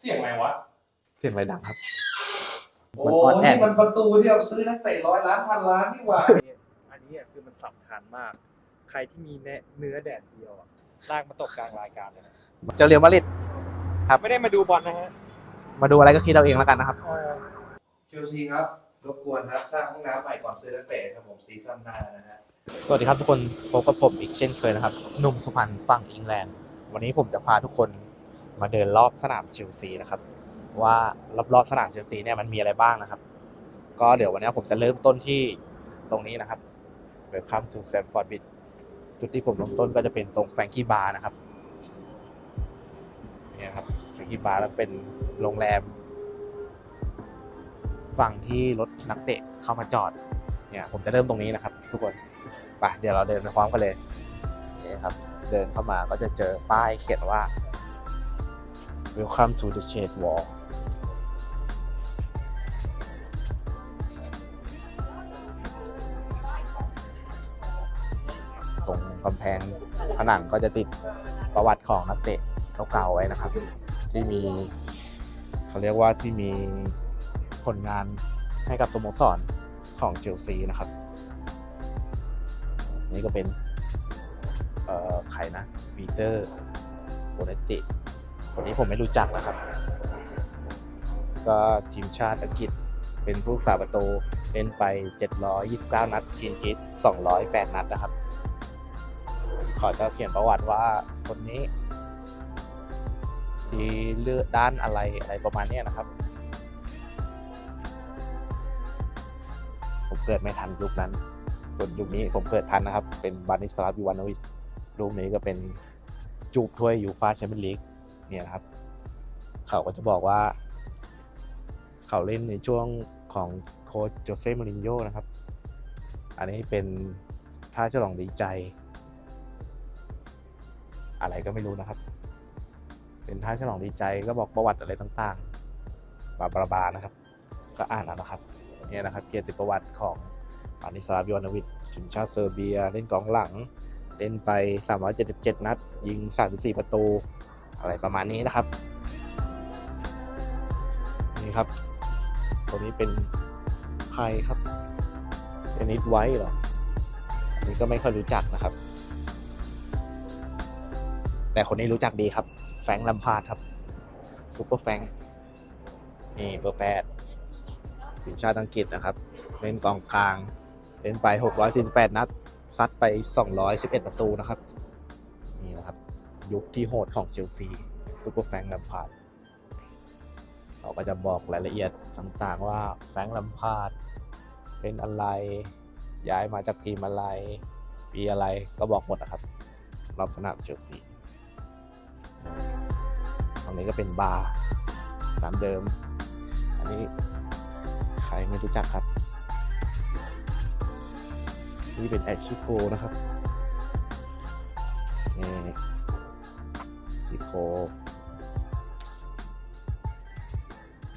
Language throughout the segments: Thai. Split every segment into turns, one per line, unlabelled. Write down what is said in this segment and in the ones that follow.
เสียงอะไรวะ
เสียงอะไรดังครับ
โอ้
มันออนแอ
นี่
น
มันประตูที่เราซื้อนักเตะร้อยล้านพันล้านนี่หว่า
อันนี้อะคือมันสำคัญมาก ใครที่มีเนื้อเนื้อแดดเดียวอะลากมาตกกลางรายการเลยนะ
เจ้าเรียวมาดริด
ไม่ได้มาดูบอลนะฮะ
มาดูอะไรก็คิดเอาเองแล้วกันนะครับ
เชลซีครับ รบกวนครับ สร้างห้องน้ำใหม่ก่อนซื้อนักเตะครับผมซีซั่นหน้านะฮะ
สวัสดีครับทุกคนพบกับผมอีกเช่นเคยนะครับหนุ่มสุพรรณฝั่งอิงแลนด์วันนี้ผมจะพาทุกคน มาเดินรอบสนามเชลซีนะครับ ว่ารอบๆสนามเชลซีเนี่ยมันมีอะไรบ้างนะครับ ก็เดี๋ยววันนี้ผมจะเริ่มต้นที่ตรงนี้นะครับ Welcome to Stamford Bridge จุดที่ผมเริ่มต้นก็จะเป็นตรงแฟรงกี้บาร์นะครับเนี่ยครับแฟรงกี้บาร์แล้วเป็นโรงแรม ฝั่งที่รถนักเตะเข้ามาจอดเนี่ยผมจะเริ่มตรงนี้นะครับ ทุกคนไปเดี๋ยวเราเดินไปพร้อมกันเลยนี่ครับ เดินเข้ามาก็จะเจอป้ายเขียนว่า Welcome to the Shade Wall ตรงกำแพงผนังก็จะติดประวัติของนักเตะเก่าๆไว้นะครับ ที่มีเขาเรียกว่าที่มีผลงานให้กับสโมสรของเชลซีนะครับ นี่ก็เป็น เอ่อ ใครนะปีเตอร์โบเนติ คนนี้ผมไม่รู้จักนะครับ ก็ทีมชาติอังกฤษเป็นผู้รักษาประตูเล่นไป 729 นัดคีนคิด 208 นัดนะครับ ขอจะเขียนประวัติว่าคนนี้ ดีเลือดด้านอะไรอะไรประมาณนี้นะครับ ผมเกิดไม่ทันยุคนั้น ส่วนยุคนี้ผมเกิดทันนะครับ เป็นบานิสลาฟยูวานอวิชลูกนี้ก็เป็นจูบถ้วยยูฟาแชมเปี้ยนลีก เนี่ยครับ เขาก็จะบอกว่า เขาเล่นในช่วงของโค้ชโจเซ่มารินโญ่นะครับ อันนี้เป็นท่าฉลองดีใจ อะไรก็ไม่รู้นะครับ เป็นท่าฉลองดีใจก็บอกประวัติอะไรต่างๆ บาบาบานะครับ ก็อ่านแล้วนะครับเนี่ยนะครับเกียรติประวัติของปานิสลาฟยอนวิชทีมชาติเซอร์เบีย เล่นกองหลัง เล่นไป 377 นัด ยิง 34 ประตู อะไรประมาณนี้นะครับ นี่ครับคนนี้เป็นใครครับเป็นนิดไว้เหรออันนี้ก็ไม่ค่อยรู้จักนะครับ แต่คนนี้รู้จักดีครับ แฟงลัมพาดครับซูเปอร์แฟงนี่เบอร์แปดทีมชาติอังกฤษนะครับ เล่นกองกลางเล่นไป 648 นัด ซัดไป 211 ประตูนะครับ นี่นะครับ ยุคที่โหดของเชลซีซูเปอร์แฟงลัมพาร์ดเขาก็จะบอกรายละเอียดต่างๆว่าแฟงลัมพาร์ดเป็นอะไรย้ายมาจากทีมอะไรปีอะไรก็บอกหมดนะครับ รอบสนามเชลซีตรงนี้ก็เป็นบาร์ตามเดิม อันนี้ใครไม่รู้จักครับ นี่เป็นแอชชิโคนะครับนี่ ชิโค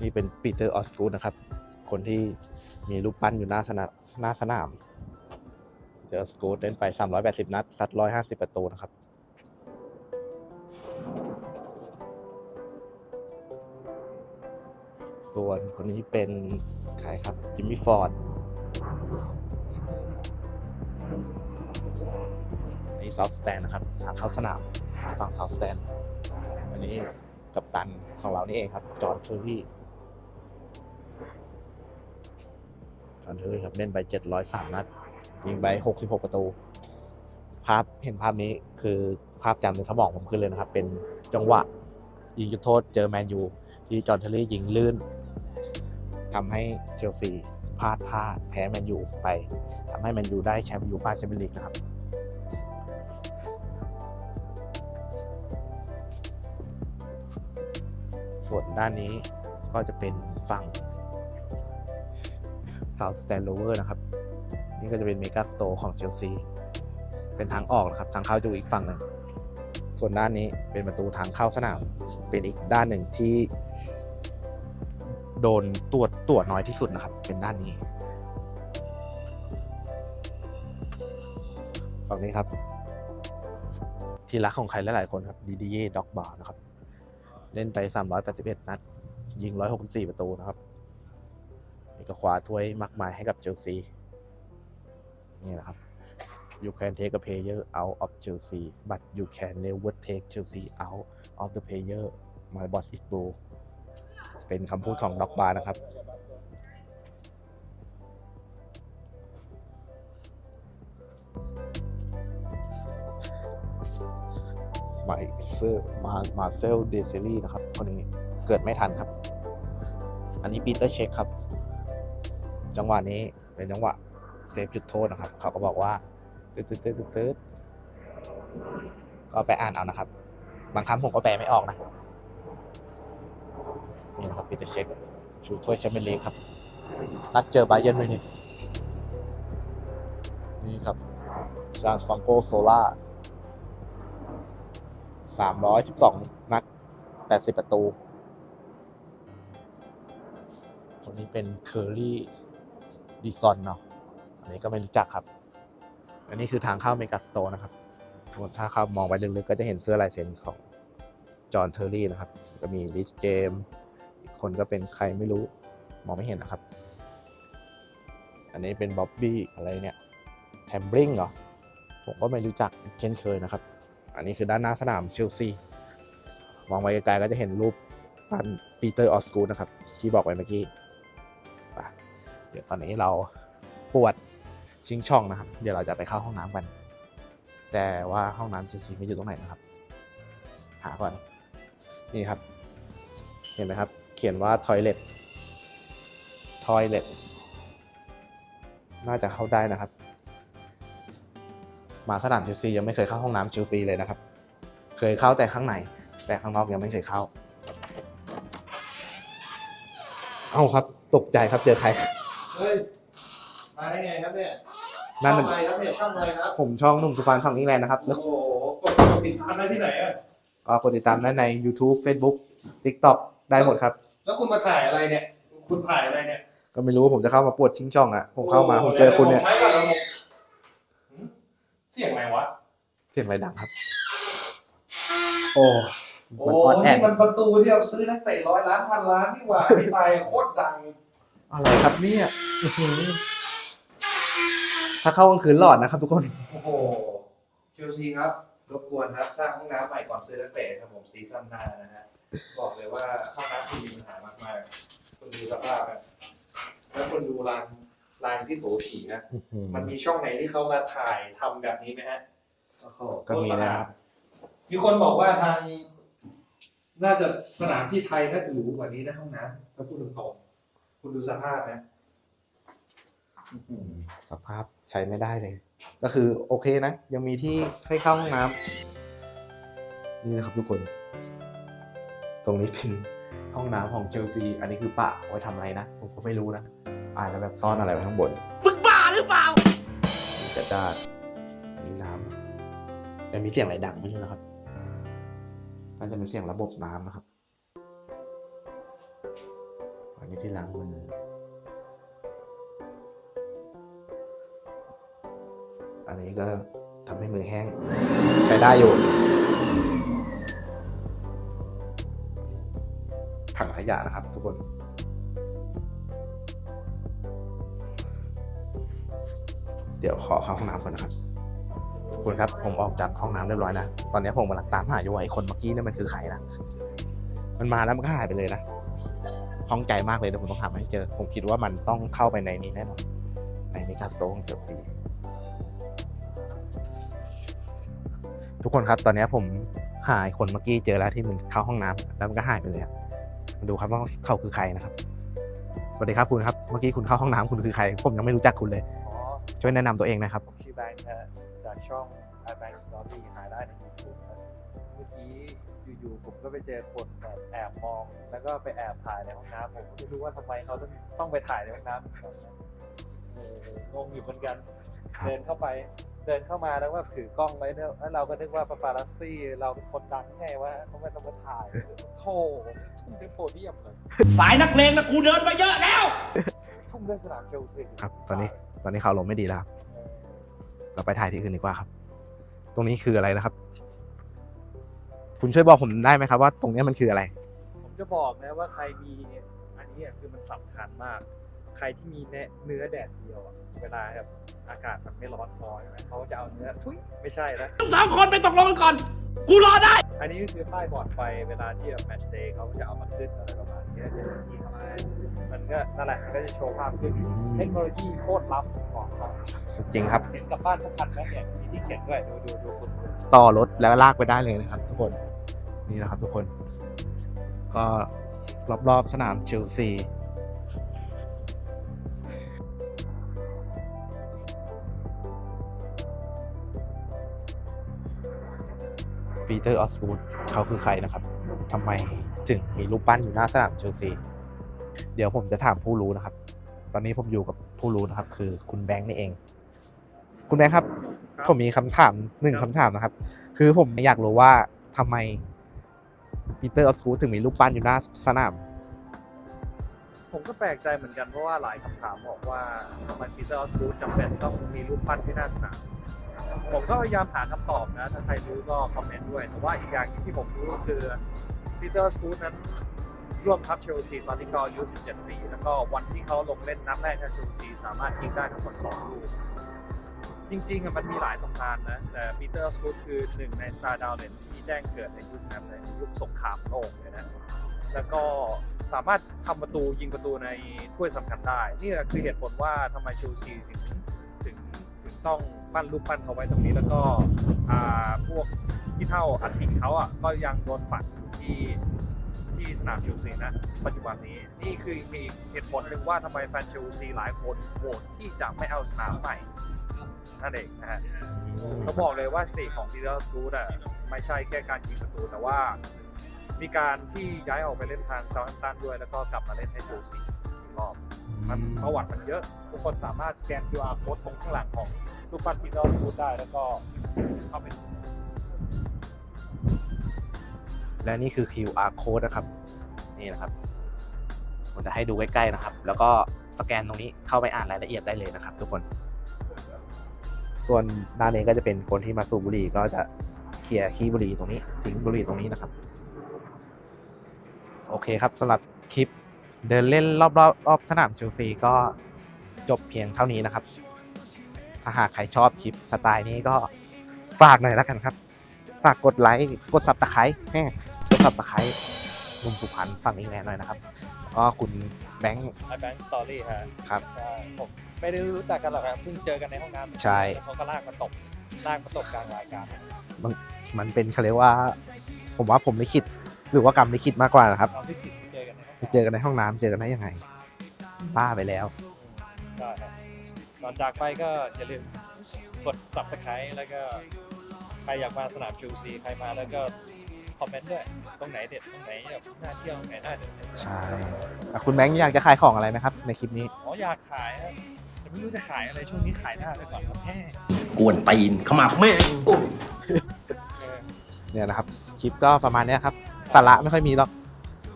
นี่เป็นปีเตอร์ออสกูดนะครับ คนที่มีรูปปั้นอยู่หน้าสนามหน้าสนามปีเตอร์ออสกูดเล่นไป 380 นัดซัด 150 ประตูนะครับส่วนคนนี้เป็นใครครับ จิมมี่ฟอร์ดนี่เซาท์สแตนนะครับ ทางเข้าสนาม ฝั่งเซาท์สแตนอันนี้กัปตันของเรานี่เองครับ จอห์นเทอร์รี่จอห์นเทอร์รี่ครับเล่นไป703นัด ยิงไป66ประตู ภาพเห็นภาพนี้คือภาพจำในสมองผมขึ้นเลยนะครับ เป็นจังหวะ ยิงจุดโทษเจอแมนยูที่จอห์นเทอร์รี่ยิงลื่นทำให้เชลซีพลาดท่าแพ้แมนยูไปทำให้แมนยูได้แชมป์ยูฟ่าแชมเปี้ยนลีกนะครับ ส่วนด้านนี้ก็จะเป็นฝั่ง South Stand Lower นะครับ นี่ก็จะเป็นเมกาสโตร์ของเชลซี เป็นทางออกนะครับ ทางเข้าอยู่อีกฝั่งหนึ่ง ส่วนด้านนี้เป็นประตูทางเข้าสนาม เป็นอีกด้านหนึ่งที่ โดนตรวจตรวจน้อยที่สุดนะครับ เป็นด้านนี้ ฝั่งนี้ครับ ที่รักของใครหลายๆคนครับดีดีเย่ด็อกบาร์นะครับ เล่นไป 381 นัด ยิง 164 ประตูนะครับนี่ก็คว้าถ้วยมากมายให้กับเชลซีนี่แหละครับ you can take a player out of Chelsea but you can never take Chelsea out of the player my boss is blue เป็นคำพูดของด็อกบาร์นะครับ มาเซอร์มามาเซลเดซิลี่นะครับคนนี้เกิดไม่ทันครับ อันนี้ปีเตอร์เช็คครับ จังหวะนี้เป็นจังหวะเซฟจุดโทษนะครับ เขาก็บอกว่าตืดตืดตืดตืดตืดก็ไปอ่านเอานะครับ บางคำผมก็แปลไม่ออกนะนี่นะครับปีเตอร์เช็คชูถ้วยแชมเปี้ยนลีกครับ นัดเจอบาเยิร์นด้วนี่นี่ครับซานฟังโกโซล่า สามร้อยสิบสองนัดแปดสิบประตูคนนี้เป็นเคอรี่ดิซอนเนาะ อันนี้ก็ไม่รู้จักครับ อันนี้คือทางเข้าเมกาสโตร์นะครับ ถ้าเข้ามองไปลึกๆก็จะเห็นเสื้อลายเซ็นของจอห์นเทอร์รี่นะครับ ก็มีลิสเจมอีกคนก็เป็นใครไม่รู้ มองไม่เห็นนะครับ อันนี้เป็นบ๊อบบี้อะไรเนี่ยแทมบริงเหรอ ผมก็ไม่รู้จักเช่นเคยนะครับ อันนี้คือด้านหน้าสนามเชลซี มองไปไกลๆก็จะเห็นรูปปั้นปีเตอร์ออสกูนะครับ ที่บอกไปเมื่อกี้ไปเดี๋ยวตอนนี้เราปวดชิงช่องนะครับ เดี๋ยวเราจะไปเข้าห้องน้ำกัน แต่ว่าห้องน้ำเชลซีไม่อยู่ตรงไหนนะครับ หาก่อน นี่ครับ เห็นไหมครับ เขียนว่า toilet toilet น่าจะเข้าได้นะครับ มาสนามเชลซียังไม่เคยเข้าห้องน้ำเชลซีเลยนะครับ เคยเข้าแต่ข้างใน แต่ข้างนอกยังไม่เคยเข้า เอ้าครับ ตกใจครับเจอใคร
เฮ้ย มาได้ไงครับเนี่ย
นั่น
ช่
น่ะ
องอะไรครับเนี่ยช่องอะไรครับ
ผมช่องหนุ่มสุพรรณฝั่งอิงแลนด์นะครับ
โอ้โหกดกดติดตามได้ที่ไหนอะ
ก็กดติดตามได้ใน YouTube Facebook TikTok ได้หมดครับ
แล้วคุณมาถ่ายอะไรเนี่ย คุณถ่ายอะไรเนี่ย
ก็ไม่รู้ว่าผมจะเข้ามาปวดชิงช่องอะ ผมเข้ามาผมเจอคุณเนี่ย
ใช้กับระบบหืม เสียงอะไรวะ
เสียงอะไรดังครับ โอ้
โอ้
มันออนแอ
นี่
ด
มันประตูที่เราซื้อนักเตะร้อยล้านพันล้านนี่หว่าที่ตายโคตรดัง
อะไรครับเนี่ยอื้อหือถ้าเข้ากลางคืนหลอดนะครับทุกคน
โอ้โหเชลซีครับ รบกวนครับ สร้างห้องน้ำใหม่ก่อนซื้อนักเตะครับผมซีซั่นหน้านะฮะ บอกเลยว่าห้องน้ำคุณมีปัญหามากๆคุณดูสภาพนะแล้วคุณดูราง รางที่โถฉี่นะ มันมีช่องไหนที่เขามาถ่ายทำแบบนี้ไหมฮะโอ้โห
ก็มีนะครับ
มีคนบอกว่าทาง น่าจะสนามที่ไทยน่าจะหรูกว่านี้นะห้องน้ำถ้าพูดตรงๆคุณดูสภาพนะ
สภาพใช้ไม่ได้เลย ก็คือโอเคนะ ยังมีที่ให้เข้าห้องน้ำนี่นะครับทุกคน ตรงนี้เป็นห้องน้ำของเชลซี อันนี้คือปะไว้ทำอะไรนะ ผมก็ไม่รู้นะ อ่านแล้วแบบซ่อนอะไรไว้ข้างบน
มึงบ้าหรือเปล่า
นี่กระดาษอันนี้น้ำแต่มีเสียงอะไรดังไม่รู้นะครับน่าจะเป็นเสียงระบบน้ำนะครับ อันนี้ที่ล้างมืออันนี้ก็ทำให้มือแห้ง ใช้ได้อยู่ ถังขยะนะครับทุกคน เดี๋ยวขอเข้าห้องน้ำก่อนนะครับทุกครับ ผมออกจากห้องน้ำเรียบร้อยนะ ตอนนี้ผมกำลังตามหาอยู่ว่าไอ้คนเมื่อกี้นี่มันคือใครนะ มันมาแล้วมันก็หายไปเลยนะข้องใจมากเลยเดี๋ยวผมต้องหาให้เจอ ผมคิดว่ามันต้องเข้าไปในนี้แน่นอน ในเมกาสโตของเชลซีทุกคนครับตอนนี้ผมหาไอ้คนเมื่อกี้เจอแล้วที่มันเข้าห้องน้ำแล้วมันก็หายไปเลยมาดูครับว่าเขาคือใครนะครับ สวัสดีครับคุณครับ เมื่อกี้คุณเข้าห้องน้ำคุณคือใคร ผมยังไม่รู้จักคุณเลย ช่วยแนะนำตัวเองนะครับ
ผมชื่อแบงค์นะจากช่อง i b a n k Story หาได้ใน YouTube นะเมื่อกี้อยู่ๆผมก็ไปเจอคนแบบแอบมอง แล้วก็ไปแอบถ่ายในห้องน้ำผมก็ไม่รู้ว่าทำไมเขาต้องต้องไปถ่ายในห้องน้ำแบบนั้นเอองงอยู่เหมือนกัน
ครับ
เดินเข้าไปเดินเข้ามาแล้วว่าถือกล้องไว้เนี่ยแล้วเราก็นึกว่าปาปารัสซี่ เราเป็นคนดังไงว่าทำไมต้องมาถ่ายโธ่ทุ่มด้วยโพเดียมเลย
สายนักเลงนะกูเดินมาเยอะแล้ว
ทุ่มด้วยสนามเชลซี
ครับตอนนี้ต อนนี้ข่าวลมไม่ดีแล้วครับเราไปถ่ายที่อื่นดีกว่าครับ ตรงนี้คืออะไรนะครับ คุณช่วยบอกผมได้ไหมครับว่าตรงนี้มันคืออะไร
จะบอกนะว่าใครมีอันนี้อะคือมันสำคัญมาก ใครที่มีเนื้อเนื้อแดดเดียวอะเวลาแบบอากาศมันไม่ร้อนพอใช่ไหมเขาจะเอาเนื้อทุยไม่ใช่นะ
ทั้งสามคนไปตกลงกันก่อนกูรอได้
อันนี้ก็คือป้ายบอร์ดไฟเวลาที่แบบแมตช์เดย์เขาจะเอามาขึ้นอะไรประมาณนี้จะมีเข้ามา มันก็นั่นแหละมันก็จะโชว์ภาพขึ้นเทคโนโลยีโคตรล้ำของเขา
สุดจริงครับ
เห็นกับบ้านสักคันไหมเนี่ยมีที่เขียนด้วยดูดูดูคุณ
ต่อรถแล้วลากไปได้เลยนะครับ ทุกคนนี่นะครับทุกคน ก็รอบๆสนามเชลซีปีเตอร์ออสกูดเขาคือใครนะครับทำไมถึงมีรูปปั้นอยู่หน้าสนามเชลซี เดี๋ยวผมจะถามผู้รู้นะครับ ตอนนี้ผมอยู่กับผู้รู้นะครับ คือคุณแบงค์นี่เอง คุณแบงค์ครับผมมีคำถามหนึ่งคำถามนะครับ คือผมอยากรู้ว่าทำไมปีเตอร์ออสกูดถึงมีรูปปั้นอยู่หน้าสนาม
ผมก็แปลกใจเหมือนกันเพราะว่าหลายคำถามบอกว่าทำไมปีเตอร์ออสกูดจำเป็นต้องมีรูปปั้นที่หน้าสนาม ผมก็พยายามหาคำตอบนะ ถ้าใครรู้ก็คอมเมนต์ด้วย แต่ว่าอีกอย่างที่ผมรู้ก็คือปีเตอร์ออสกูดนั้น ร่วมทัพเชลซีตอนที่เขาอายุ 17 ปี แล้วก็วันที่เขาลงเล่นนัดแรกให้เชลซีสามารถยิงได้ทั้งหมด 2 ลูก จริงๆอะมันมีหลายตำนานนะ แต่ปีเตอร์สกูดคือหนึ่งในสตาร์ดาวเลนที่แจ้งเกิดในยุคนั้นเลยยุคสงครามโลกเลยนะ แล้วก็สามารถทำประตูยิงประตูในถ้วยสำคัญได้ นี่คือเหตุผลว่าทำไมเชลซีถึงถึงถึงต้องปั้นรูปปั้นเขาไว้ตรงนี้แล้วก็พวกที่เท่าอัฐิเขาอะก็ยังโดนฝังอยู่ที่ ที่สนามเชลซีนะ ปัจจุบันนี้นี่คือมีเหตุผลหนึ่งว่าทำไมแฟนเชลซีหลายคนโหวตที่จะไม่เอาสนามใหม่นั่นเองนะฮะเขาบอกเลยว่าสเตจของพีเตอร์กูดอะไม่ใช่แค่การยิงประตูแต่ว่า มีการที่ย้ายออกไปเล่นทางเซาท์แฮมป์ตันด้วย แล้วก็กลับมาเล่นให้เชลซีอีกรอบมันประวัติมันเยอะ ทุกคนสามารถสแกน QR code ตรงข้างหลังของรูปปั้นพีเตอร์กูดได้แล้วก็เข้าไป
และนี่คือ QR code นะครับ นี่นะครับ ผมจะให้ดูใกล้ๆนะครับ แล้วก็สแกนตรงนี้เข้าไปอ่านรายละเอียดได้เลยนะครับ ทุกคน ส่วนด้านนี้ก็จะเป็นคนที่มาสูบบุหรี่ก็จะเคลียร์ขี้บุหรี่ตรงนี้ทิ้งบุหรี่ตรงนี้นะครับ โอเคครับสำหรับคลิปเดินเล่นรอบๆรอบสนามเชลซีก็จบเพียงเท่านี้นะครับ ถ้าหากใครชอบคลิปสไตล์นี้ก็ฝากหน่อยแล้วกันครับ ฝากกดไลค์ กดสับตะไคร้ สับตะไคร้ลุงสุพรรณฝั่งนี้แน่หน่อยนะครับแล้วก็คุณแบงค์
ไอแบงค์สตอรี่ฮะ
ครับ
ใช่ผมไม่ได้รู้จักกันหรอกครับเพิ่งเจอกันในห้องน้ำ
ใช่
แล้วเขาก็ลากมาตบลากมาตบกลางรายการ
มันเป็นเขาเรียกว่า ผมว่าผมไม่คิดหรือว่ากรรมไม่คิดมากกว่านะครับ
ตอนที่ติดเจอกันในห้อง
ไปเจอกันในห้องน้ำเจอกันได้ยังไงบ้าไปแล้ว
ได้ครับก่อนจากไปก็อย่าลืมกด subscribe แล้วก็ใครอยากมาสนามเชลซีใครมาแล้วก็ คอมเมนต์ด้วย ตรงไหนเด็ด ตรงไหนแบบน่าเที่ยวตรงไหนน่าเดิน
ใช่อะคุณแบงค์อยากจะขายของอะไรไหมครับ ในคลิปนี้
อ๋ออยากขายครับแต่ไม่รู้จะขายอะไรช่วงนี้ขายหน้าไปก่อนครับแม่
กวนตีนขมับแม่ง
เออ
เนี่ยนะครับ คลิปก็ประมาณเนี้ยครับ สาระไม่ค่อยมีหรอก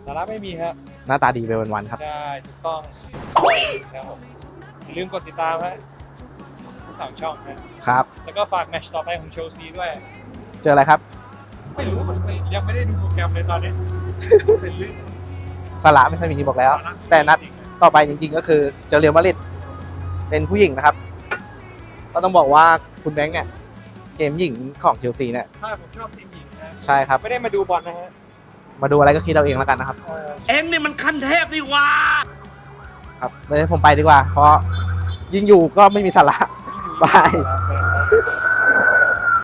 สาระไม่มีครับ
หน้าตาดีไปวันๆครับ
ใช่ถูกต้องครับผมอย่าลืมกดติดตามฮะทั้งสองช่องนะครับ แล้วก็ฝากแมตช์ต่อไปของเชลซีด้วย
เจออะไรครับ
ไม่รู้ยังไม่ได้ดูโปรแกรมเลยตอนนี้เป็นลืม
สาระไม่ค่อยมีบอกแล้ว แต่นัดต่อไปจริงๆก็คือเจอเรียวมาดริดเป็นผู้หญิงนะครับ ก็ต้องบอกว่าคุณแบงค์เนี่ยเกมหญิงของเชลซีเนี่ย
ถ้าผมชอบทีมหญิงนะ
ใช่ครับ
ไม่ได้มาดูบอลนะฮะ
มาดูอะไรก็คิดเอาเองแล้วกันนะครับ
เออ
เอ็งนี่มันขั้นเทพนี่หว่า
ครับเลยผมไปดีกว่า เพราะยิ่งอยู่ก็ไม่มีสาระบาย
ครับ